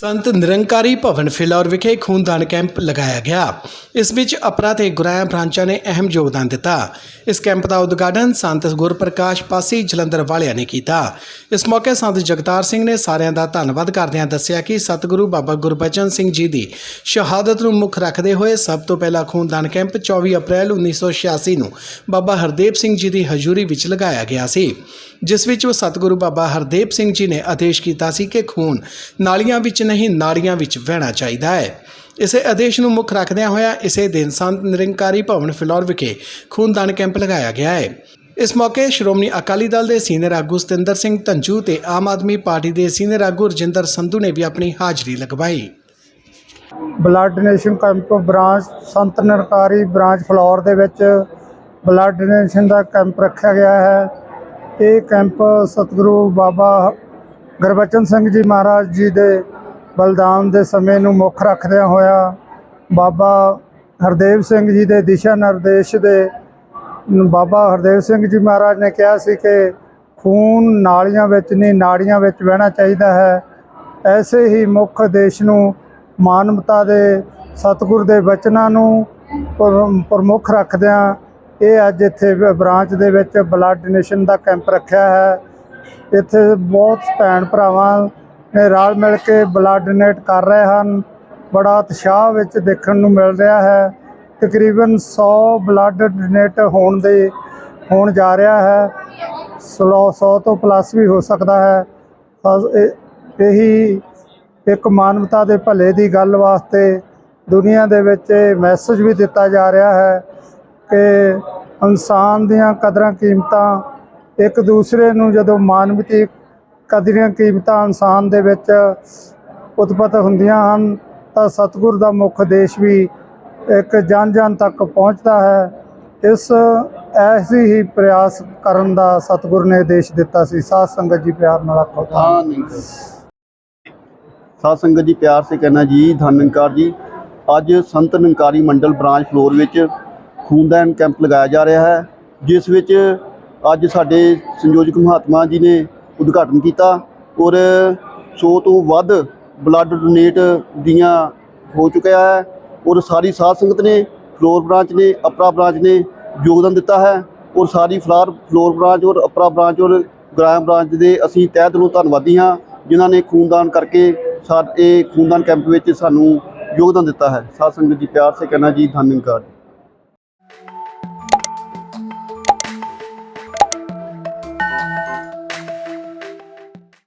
ਸੰਤ ਨਿਰੰਕਾਰੀ ਭਵਨ ਫਿਲੌਰ ਵਿਖੇ ਖੂਨਦਾਨ ਕੈਂਪ ਲਗਾਇਆ ਗਿਆ। ਇਸ ਵਿੱਚ ਅਪਰਾ ਤੇ ਗੁਰਾਇਆ ਬ੍ਰਾਂਚਾਂ ਨੇ ਅਹਿਮ ਯੋਗਦਾਨ ਦਿੱਤਾ। ਇਸ ਕੈਂਪ ਦਾ ਉਦਘਾਟਨ ਸੰਤ ਗੁਰਪ੍ਰਕਾਸ਼ ਪਾਸੀ ਜਲੰਧਰ ਵਾਲਿਆਂ ਨੇ ਕੀਤਾ। ਇਸ ਮੌਕੇ ਸੰਤ ਜਗਤਾਰ ਸਿੰਘ ਨੇ ਸਾਰਿਆਂ ਦਾ ਧੰਨਵਾਦ ਕਰਦਿਆਂ ਦੱਸਿਆ ਕਿ ਸਤਿਗੁਰੂ ਬਾਬਾ ਗੁਰਬਚਨ ਸਿੰਘ ਜੀ ਦੀ ਸ਼ਹਾਦਤ ਨੂੰ ਮੁੱਖ ਰੱਖਦੇ ਹੋਏ ਸਭ ਤੋਂ ਪਹਿਲਾ ਖੂਨਦਾਨ ਕੈਂਪ 24 ਅਪ੍ਰੈਲ 1986 ਨੂੰ ਬਾਬਾ ਹਰਦੇਵ ਸਿੰਘ ਜੀ ਦੀ ਹਜ਼ੂਰੀ ਵਿੱਚ ਲਗਾਇਆ ਗਿਆ ਸੀ। ਜਿਸ ਵਿੱਚ ਸਤਿਗੁਰੂ ਬਾਬਾ ਹਰਦੇਵ ਸਿੰਘ ਜੀ ਨੇ ਆਦੇਸ਼ ਕੀਤਾ ਸੀ ਕਿ ਖੂਨ ਨਾਲੀਆਂ ਵਿੱਚ ਨਹੀਂ ਨਾੜੀਆਂ ਵਿੱਚ ਵਹਿਣਾ ਚਾਹੀਦਾ ਹੈ। ਇਸੇ ਆਦੇਸ਼ ਨੂੰ ਮੁੱਖ ਰੱਖਦਿਆਂ ਹੋਇਆ ਇਸੇ ਦਿਨ ਸੰਤ ਨਿਰੰਕਾਰੀ ਭਵਨ ਫਿਲੌਰ ਵਿਖੇ ਖੂਨਦਾਨ ਕੈਂਪ ਲਗਾਇਆ ਗਿਆ ਹੈ। ਇਸ ਮੌਕੇ ਸ਼੍ਰੋਮਣੀ ਅਕਾਲੀ ਦਲ ਦੇ ਸੀਨੀਅਰ ਆਗੂ ਸਤਿੰਦਰ ਸਿੰਘ ਧੰਜੂ ਤੇ ਆਮ ਆਦਮੀ ਪਾਰਟੀ ਦੇ ਸੀਨੀਅਰ ਆਗੂ ਰਜਿੰਦਰ ਸੰਧੂ ਨੇ ਵੀ ਆਪਣੀ ਹਾਜ਼ਰੀ ਲਗਵਾਈ। Blood donation camp branch Sant Nirankari branch floor ਦੇ ਵਿੱਚ ਬਲੱਡ ਡੋਨੇਸ਼ਨ ਦਾ ਕੈਂਪ ਰੱਖਿਆ ਗਿਆ ਹੈ। ਇਹ ਕੈਂਪ ਸਤਿਗੁਰੂ ਬਾਬਾ ਗੁਰਬਚਨ ਸਿੰਘ ਜੀ ਮਹਾਰਾਜ ਜੀ ਦੇ ਬਲਿਦਾਨ ਦੇ ਸਮੇਂ ਨੂੰ ਮੁੱਖ ਰੱਖਦਿਆਂ ਹੋਇਆ ਬਾਬਾ ਹਰਦੇਵ ਸਿੰਘ ਜੀ ਦੇ ਦਿਸ਼ਾ ਨਿਰਦੇਸ਼ ਦੇ ਬਾਬਾ ਹਰਦੇਵ ਸਿੰਘ ਜੀ ਮਹਾਰਾਜ ਨੇ ਕਿਹਾ ਸੀ ਕਿ ਖੂਨ ਨਾਲੀਆਂ ਵਿੱਚ ਨਹੀਂ, ਨਾੜੀਆਂ ਵਿੱਚ ਵਹਿਣਾ ਚਾਹੀਦਾ ਹੈ। ਐਸੇ ਹੀ ਮੁੱਖ ਦੇਸ਼ ਨੂੰ ਮਾਨਵਤਾ ਦੇ, ਸਤਿਗੁਰ ਦੇ ਬਚਨਾਂ ਨੂੰ ਪ੍ਰ- ਪ੍ਰਮੁੱਖ ਰੱਖਦਿਆਂ ਇਹ ਅੱਜ ਇੱਥੇ ਬ੍ਰਾਂਚ ਦੇ ਵਿੱਚ ਬਲੱਡ ਡੋਨੇਸ਼ਨ ਦਾ ਕੈਂਪ ਰੱਖਿਆ ਹੈ। ਇੱਥੇ ਬਹੁਤ ਭੈਣ ਭਰਾਵਾਂ ਰਲ ਮਿਲ ਕੇ ਬਲੱਡ ਡੋਨੇਟ ਕਰ ਰਹੇ ਹਨ। ਬੜਾ ਉਤਸ਼ਾਹ ਵਿੱਚ ਦੇਖਣ ਨੂੰ ਮਿਲ ਰਿਹਾ ਹੈ। ਤਕਰੀਬਨ 100 ਬਲੱਡ ਡੋਨੇਟ ਹੋਣ ਦੇ, ਹੋਣ ਜਾ ਰਿਹਾ ਹੈ। 100 100 ਤੋਂ ਪਲੱਸ ਵੀ ਹੋ ਸਕਦਾ ਹੈ। ਇਹੀ ਇੱਕ ਮਾਨਵਤਾ ਦੇ ਭਲੇ ਦੀ ਗੱਲ ਵਾਸਤੇ ਦੁਨੀਆ ਦੇ ਵਿੱਚ ਇਹ ਮੈਸੇਜ ਵੀ ਦਿੱਤਾ ਜਾ ਰਿਹਾ ਹੈ ਕਿ ਇਨਸਾਨ ਦੀਆਂ ਕਦਰਾਂ ਕੀਮਤਾਂ ਇੱਕ ਦੂਸਰੇ ਨੂੰ ਜਦੋਂ ਮਾਨਵਤੀ ਕਦਰੀਆਂ ਕੀਮਤਾਂ ਇਨਸਾਨ ਦੇ ਵਿੱਚ ਉਤਪਤ ਹੁੰਦੀਆਂ ਹਨ, ਤਾਂ ਸਤਿਗੁਰ ਦਾ ਮੁੱਖ ਦੇਸ਼ ਵੀ ਇੱਕ ਜਨ ਜਨ ਤੱਕ ਪਹੁੰਚਦਾ ਹੈ। ਇਸ ਐਸੀ ਹੀ ਪ੍ਰਯਾਸ ਕਰਨ ਦਾ ਸਤਿਗੁਰ ਨੇ ਦੇਸ਼ ਦਿੱਤਾ ਸੀ। ਸਾਧ ਸੰਗਤ ਜੀ ਪਿਆਰ ਨਾਲ ਆਖੋ ਤਾਂ। ਸਾਧ ਸੰਗਤ ਜੀ ਪਿਆਰ ਸੇ ਕਹਿਣਾ ਜੀ ਧੰਨਕਾਰ ਜੀ। ਅੱਜ ਸੰਤ ਨੰਕਾਰੀ ਮੰਡਲ ਬ੍ਰਾਂਚ ਫਲੋਰ ਵਿੱਚ ਖੂਨਦਾਨ ਕੈਂਪ ਲਗਾਇਆ ਜਾ ਰਿਹਾ ਹੈ, ਜਿਸ ਵਿੱਚ ਅੱਜ ਸਾਡੇ ਸੰਯੋਜਕ ਮਹਾਤਮਾ ਜੀ ਨੇ ਉਦਘਾਟਨ ਕੀਤਾ ਔਰ 100 ਤੋਂ ਵੱਧ ਬਲੱਡ ਡੋਨੇਟ ਦੀਆਂ ਹੋ ਚੁੱਕਿਆ ਹੈ ਔਰ ਸਾਰੀ ਸਾਧ ਸੰਗਤ ਨੇ ਫਲੋਰ ਬ੍ਰਾਂਚ ਨੇ ਅਪਰਾ ਬ੍ਰਾਂਚ ਨੇ ਯੋਗਦਾਨ ਦਿੱਤਾ ਹੈ ਔਰ ਸਾਰੀ ਫਲਾਰ ਫਲੋਰ ਬ੍ਰਾਂਚ ਔਰ ਅਪਰਾ ਬ੍ਰਾਂਚ ਔਰ ਗ੍ਰਾਮ ਬ੍ਰਾਂਚ ਦੇ ਅਸੀਂ ਤਹਿ ਦਿਲੋਂ ਧੰਨਵਾਦੀ ਹਾਂ ਜਿਨ੍ਹਾਂ ਨੇ ਖੂਨਦਾਨ ਕਰਕੇ ਸਾਡੇ ਖੂਨਦਾਨ ਕੈਂਪ ਵਿੱਚ ਸਾਨੂੰ ਯੋਗਦਾਨ ਦਿੱਤਾ ਹੈ। ਸਾਧ ਸੰਗਤ ਜੀ, ਪਿਆਰ ਸੇ ਕਹਿਣਾ ਜੀ ਧੰਨਵਾਦ